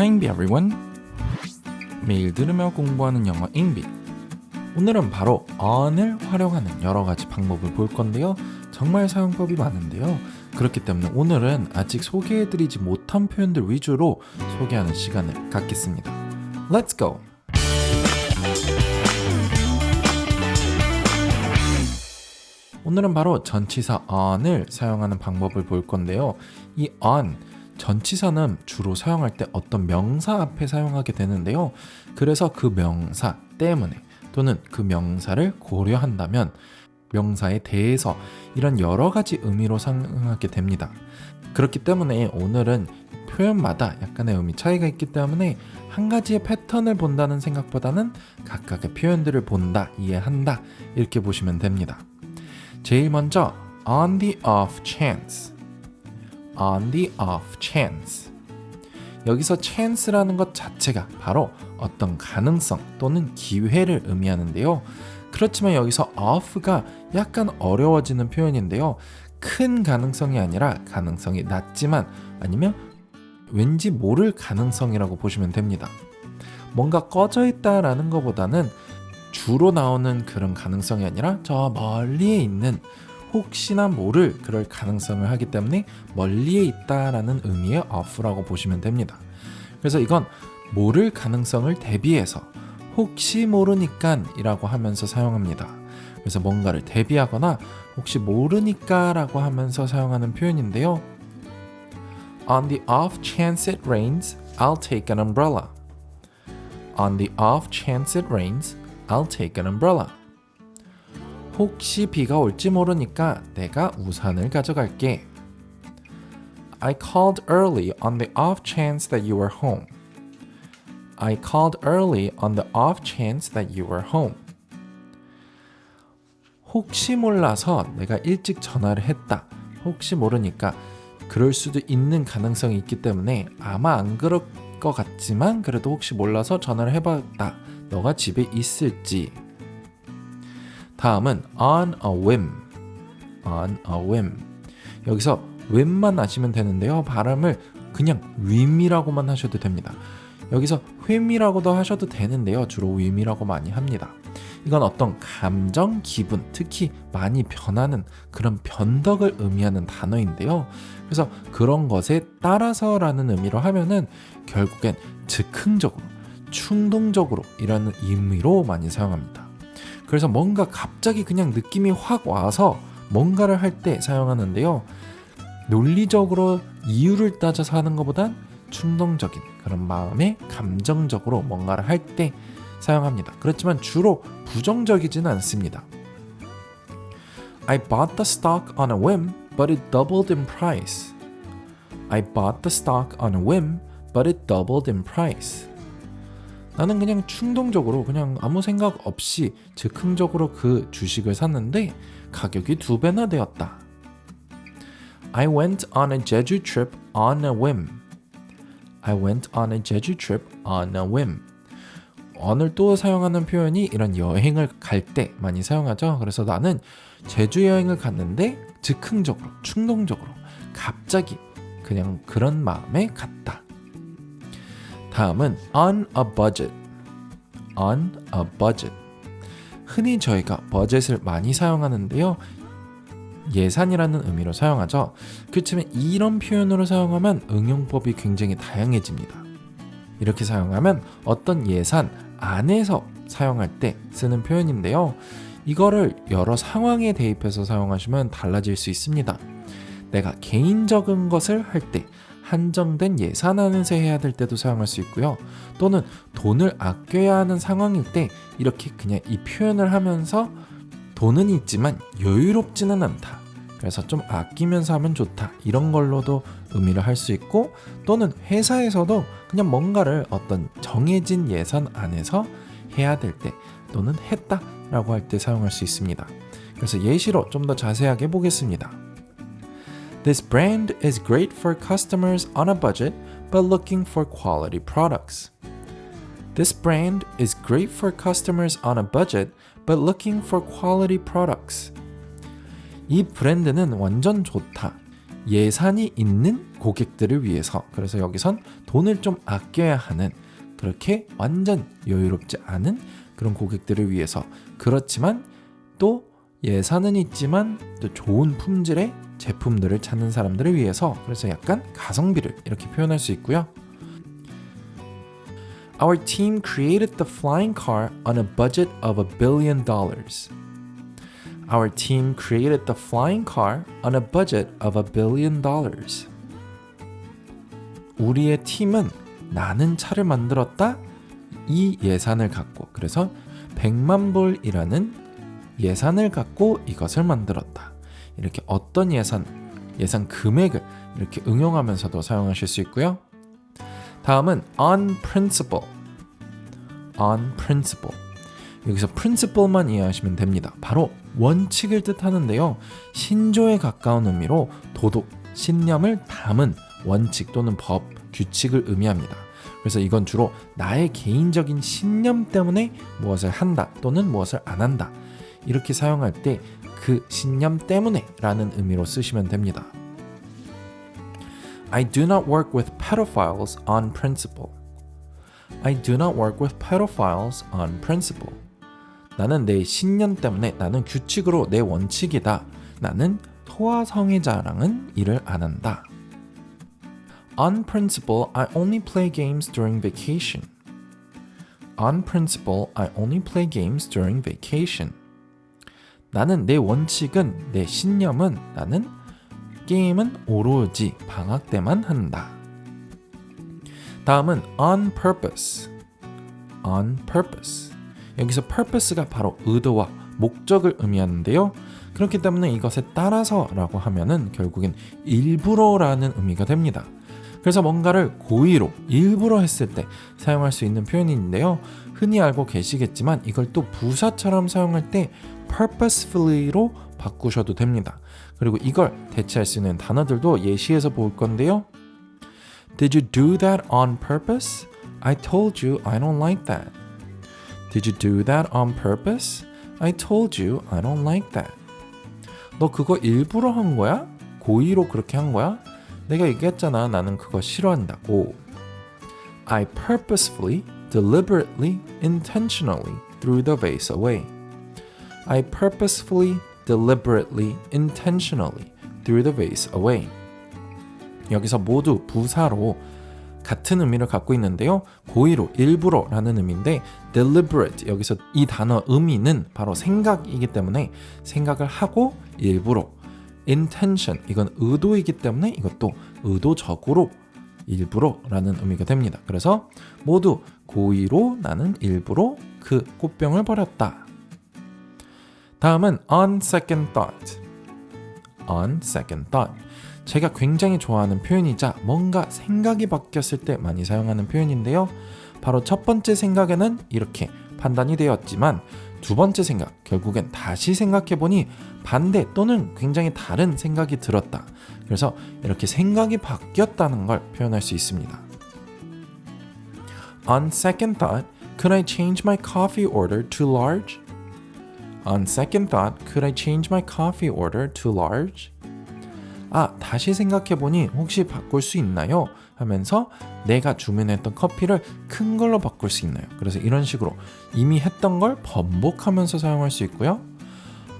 Hi everyone. 매일 들으며 공부하는 영어 잉비. 오늘은 바로 on을 활용하는 여러 가지 방법을 볼 건데요. 정말 사용법이 많은데요. 그렇기 때문에 오늘은 아직 소개해드리지 못한 표현들 위주로 소개하는 시간을 갖겠습니다. Let's go. 오늘은 바로 전치사 on을 사용하는 방법을 볼 건데요. 이 on 전치사는 주로 사용할 때 어떤 명사 앞에 사용하게 되는데요. 그래서 그 명사 때문에 또는 그 명사를 고려한다면 명사에 대해서 이런 여러 가지 의미로 사용하게 됩니다. 그렇기 때문에 오늘은 표현마다 약간의 의미 차이가 있기 때문에 한 가지의 패턴을 본다는 생각보다는 각각의 표현들을 본다, 이해한다 이렇게 보시면 됩니다. 제일 먼저 on the off chance on the off chance 여기서 chance라는 것 자체가 바로 어떤 가능성 또는 기회를 의미하는데요. 그렇지만 여기서 off가 약간 어려워지는 표현인데요. 큰 가능성이 아니라 가능성이 낮지만 아니면 왠지 모를 가능성이라고 보시면 됩니다. 뭔가 꺼져 있다라는 것보다는 주로 나오는 그런 가능성이 아니라 저 멀리에 있는 혹시나 모를 그럴 가능성을 하기 때문에 멀리에 있다라는 의미의 off라고 보시면 됩니다. 그래서 이건 모를 가능성을 대비해서 혹시 모르니까 이라고 하면서 사용합니다. 그래서 뭔가를 대비하거나 혹시 모르니까 라고 하면서 사용하는 표현인데요. On the off chance it rains, I'll take an umbrella. On the off chance it rains, I'll take an umbrella. 혹시 비가 올지 모르니까 내가 우산을 가져갈게. I called early on the off chance that you were home. I called early on the off chance that you were home. 혹시 몰라서 내가 일찍 전화를 했다. 혹시 모르니까 그럴 수도 있는 가능성이 있기 때문에 아마 안 그럴 것 같지만 그래도 혹시 몰라서 전화를 해봤다. 너가 집에 있을지. 다음은 on a whim. on a whim. 여기서 whim만 아시면 되는데요. 발음을 그냥 whim이라고만 하셔도 됩니다. 여기서 whim이라고도 하셔도 되는데요. 주로 whim이라고 많이 합니다. 이건 어떤 감정, 기분, 특히 많이 변하는 그런 변덕을 의미하는 단어인데요. 그래서 그런 것에 따라서라는 의미로 하면은 결국엔 즉흥적으로, 충동적으로 이라는 의미로 많이 사용합니다. 그래서 뭔가 갑자기 그냥 느낌이 확 와서 뭔가를 할 때 사용하는데요. 논리적으로 이유를 따져서 하는 것보단 충동적인 그런 마음에 감정적으로 뭔가를 할 때 사용합니다. 그렇지만 주로 부정적이지는 않습니다. I bought the stock on a whim, but it doubled in price. I bought the stock on a whim, but it doubled in price. 나는 그냥 충동적으로 그냥 아무 생각 없이 즉흥적으로 그 주식을 샀는데 가격이 두 배나 되었다. I went on a Jeju trip on a whim. I went on a Jeju trip on a whim. on을 또 사용하는 표현이 이런 여행을 갈 때 많이 사용하죠. 그래서 나는 제주 여행을 갔는데 즉흥적으로, 충동적으로, 갑자기 그냥 그런 마음에 갔다. 다음은 on a budget. on a budget. 흔히 저희가 버젯을 많이 사용하는데요. 예산이라는 의미로 사용하죠. 그렇지만 이런 표현으로 사용하면 응용법이 굉장히 다양해집니다. 이렇게 사용하면 어떤 예산 안에서 사용할 때 쓰는 표현인데요. 이거를 여러 상황에 대입해서 사용하시면 달라질 수 있습니다. 내가 개인적인 것을 할 때 한정된 예산 안에서 해야 될 때도 사용할 수 있고요. 또는 돈을 아껴야 하는 상황일 때 이렇게 그냥 이 표현을 하면서 돈은 있지만 여유롭지는 않다. 그래서 좀 아끼면서 하면 좋다. 이런 걸로도 의미를 할 수 있고 또는 회사에서도 그냥 뭔가를 어떤 정해진 예산 안에서 해야 될 때 또는 했다 라고 할 때 사용할 수 있습니다. 그래서 예시로 좀 더 자세하게 보겠습니다. This brand is great for customers on a budget but looking for quality products. This brand is great for customers on a budget but looking for quality products. 이 브랜드는 완전 좋다. 예산이 있는 고객들을 위해서 그래서 여기선 돈을 좀 아껴야 하는 그렇게 완전 여유롭지 않은 그런 고객들을 위해서 그렇지만 또 예산은 있지만 또 좋은 품질의 제품들을 찾는 사람들을 위해서 그래서 약간 가성비를 이렇게 표현할 수 있고요. Our team created the flying car on a budget of a billion dollars. Our team created the flying car on a budget of a billion dollars. 우리의 팀은 나는 차를 만들었다 이 예산을 갖고 그래서 100만 불이라는 예산을 갖고 이것을 만들었다. 이렇게 어떤 예산 예산 금액을 이렇게 응용하면서도 사용하실 수 있고요. 다음은 on principle. on principle. 여기서 principle만 이해하시면 됩니다. 바로 원칙을 뜻하는데요. 신조에 가까운 의미로 도덕, 신념을 담은 원칙 또는 법, 규칙을 의미합니다. 그래서 이건 주로 나의 개인적인 신념 때문에 무엇을 한다 또는 무엇을 안 한다. 이렇게 사용할 때 그 신념 때문에 라는 의미로 쓰시면 됩니다. I do not work with pedophiles on principle. I do not work with pedophiles on principle. 나는 내 신념 때문에 나는 규칙으로 내 원칙이다. 나는 토화 성애자랑은 일을 안 한다. On principle, I only play games during vacation. On principle, I only play games during vacation. 나는 내 원칙은 내 신념은 나는 게임은 오로지 방학 때만 한다. 다음은 on purpose. on purpose. 여기서 purpose가 바로 의도와 목적을 의미하는데요. 그렇기 때문에 이것에 따라서라고 하면은 결국엔 일부러라는 의미가 됩니다. 그래서 뭔가를 고의로 일부러 했을 때 사용할 수 있는 표현인데요. 흔히 알고 계시겠지만 이걸 또 부사처럼 사용할 때 purposefully로 바꾸셔도 됩니다. 그리고 이걸 대체할 수 있는 단어들도 예시에서 볼 건데요. Did you do that on purpose? I told you I don't like that. Did you do that on purpose? I told you I don't like that. 너 그거 일부러 한 거야? 고의로 그렇게 한 거야? 내가 얘기했잖아. 나는 그거 싫어한다고. I purposefully, deliberately, intentionally threw the vase away. I purposefully, deliberately, intentionally threw the vase away. 여기서 모두 부사로 같은 의미를 갖고 있는데요. 고의로, 일부러 라는 의미인데 deliberate 여기서 이 단어 의미는 바로 생각이기 때문에 생각을 하고 일부러 intention 이건 의도이기 때문에 이것도 의도적으로 일부러 라는 의미가 됩니다. 그래서 모두 고의로 나는 일부러 그 꽃병을 버렸다. 다음은 on second thought. on second thought. 제가 굉장히 좋아하는 표현이자 뭔가 생각이 바뀌었을 때 많이 사용하는 표현인데요. 바로 첫 번째 생각에는 이렇게 판단이 되었지만 두 번째 생각, 결국엔 다시 생각해보니 반대 또는 굉장히 다른 생각이 들었다. 그래서 이렇게 생각이 바뀌었다는 걸 표현할 수 있습니다. On second thought, could I change my coffee order to large? On second thought, could I change my coffee order to large? 아, 다시 생각해보니 혹시 바꿀 수 있나요? 하면서 내가 주문했던 커피를 큰 걸로 바꿀 수 있나요? 그래서 이런 식으로 이미 했던 걸 번복하면서 사용할 수 있고요.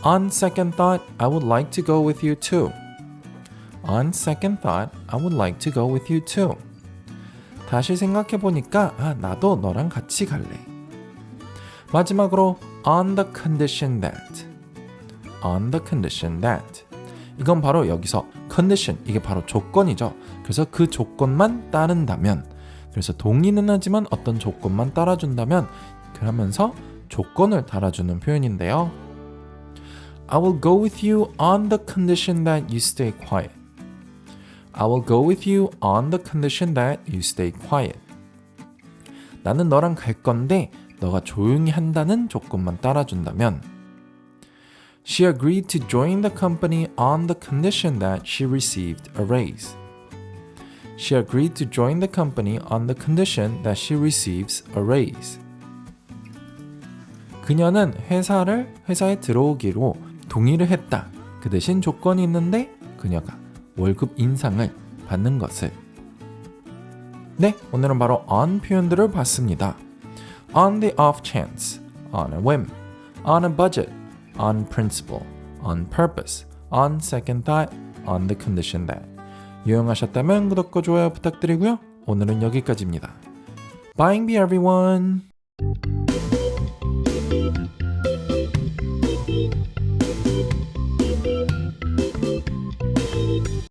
On second thought, I would like to go with you too. On second thought, I would like to go with you too. 다시 생각해보니까 아, 나도 너랑 같이 갈래. 마지막으로 on the condition that. on the condition that. 이건 바로 여기서 condition 이게 바로 조건이죠. 그래서 그 조건만 따른다면 그래서 동의는 하지만 어떤 조건만 따라준다면 그러면서 조건을 달아주는 표현인데요. I will go with you on the condition that you stay quiet. I will go with you on the condition that you stay quiet. 나는 너랑 갈 건데 너가 조용히 한다는 조건만 따라준다면 She agreed to join the company on the condition that she received a raise. She agreed to join the company on the condition that she receives a raise. 그녀는 회사를 회사에 들어오기로 동의를 했다. 그 대신 조건이 있는데 그녀가 월급 인상을 받는 것을. 네, 오늘은 바로 on 표현들을 봤습니다. On the off chance, on a whim, on a budget, on principle, on purpose, on second thought, on the condition that. 유용하셨다면 구독과 좋아요 부탁드리고요. 오늘은 여기까지입니다. Be everyone.